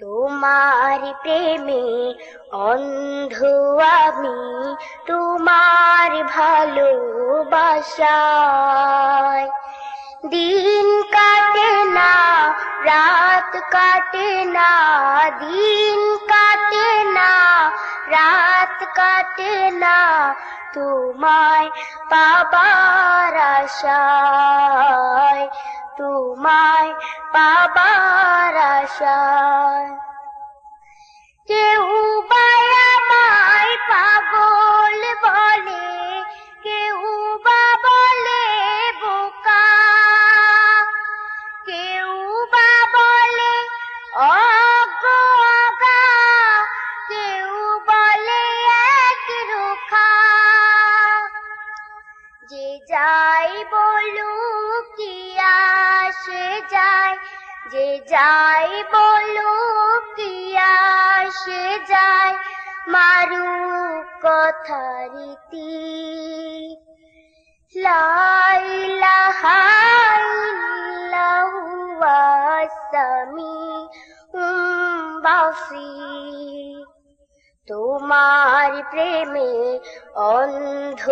তোমার প্রেমে অন্ধ আমি, তোমার ভালোবাসায়। দিন কাটে না, রাত কাটে না, দিন কাটে না, রাত কাটে না, তোমায় পাবার আশায়। তোমায় পাবার আশায়। কেউ বায়ামায় পাগল বলে, কেউ বা বলে বোকা। কেউ বা বলে অগা কেউ বলে এক রোখা। যে যাই বলুক যায় যে যাই বলুক কি আসে যায় মারু কথা রীতি। লাইলাহা আসামি উম বাসীর তোমার প্রেমে অন্ধ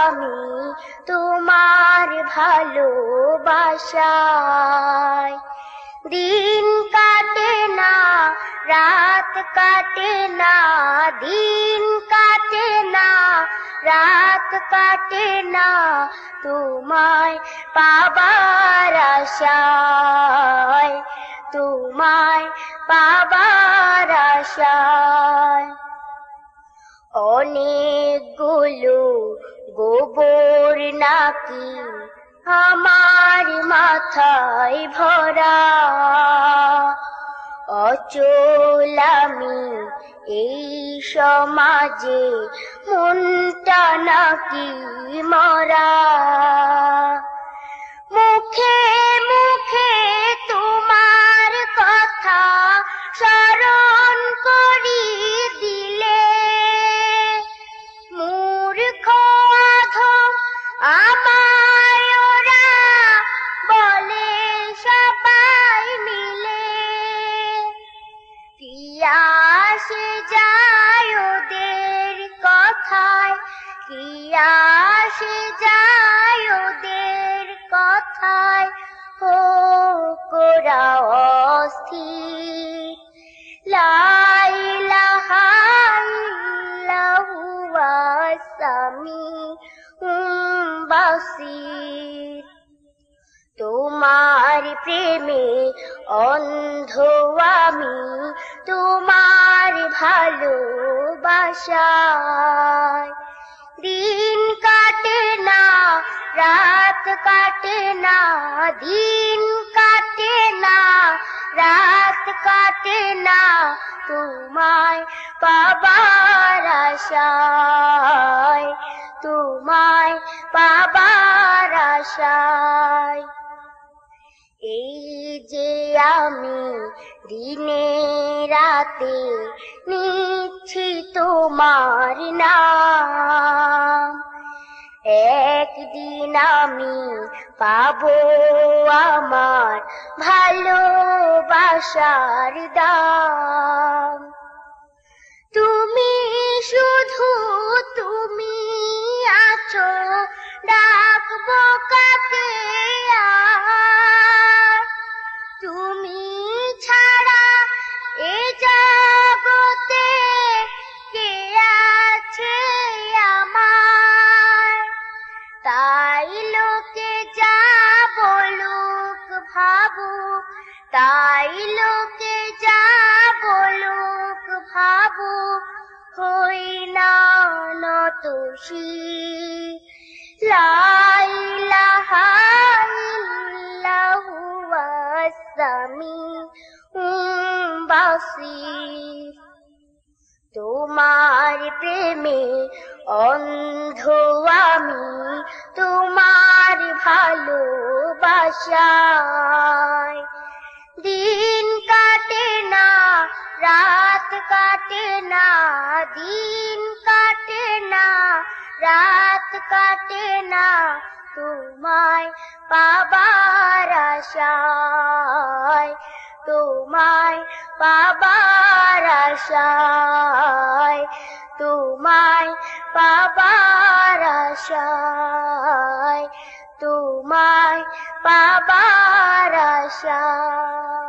আমি, তোমার ভালোবাসায়। দিন কাটে না, রাত কাটে না, দিন কাটে না, রাত কাটে না, তোমায় পাবার আশায়। তোমায় পাবার আশায়। অনেকগুলো গোবর নাকি আমার মাথায় ভরা। অচল আমি এই সমাজে মনটা নাকি মরা। আসে যায় ওদের কথায়। ও কোরা অস্থির। লাইলাহা ইল্লাহু আস-সামিউম তোমার প্রেমে অন্ধ আমি, তোমার ভালোবাসায়। দিন কাটে না, রাত কাটে না, দিন কাটে না, রাত কাটে না, তোমায় পাবার আশায়, তোমায় পাবার আশায়। এই যে আমি দিনে রাতে নিচ্ছি তোমার নাম। একদিন আমি পাবো আমার ভালোবাসার দাম। তুমি শুধু তুমি আছো, ডাকবো কাকে? ভাবুক তাই লোকে যা বলুক ভাবো, হই না নতশি লাইলাহা আস-সামিউম তোমার প্রেমে অন্ধ আমি, তোমার ভালোবাসায়। দিন কাটে না, রাত কাটে না, দিন কাটে না, রাত কাটে না, তোমায় পাবার আশায়। তোমায় পাবার আশায়, তোমায় পাবার আশায়। তোমায় পাবার আশায়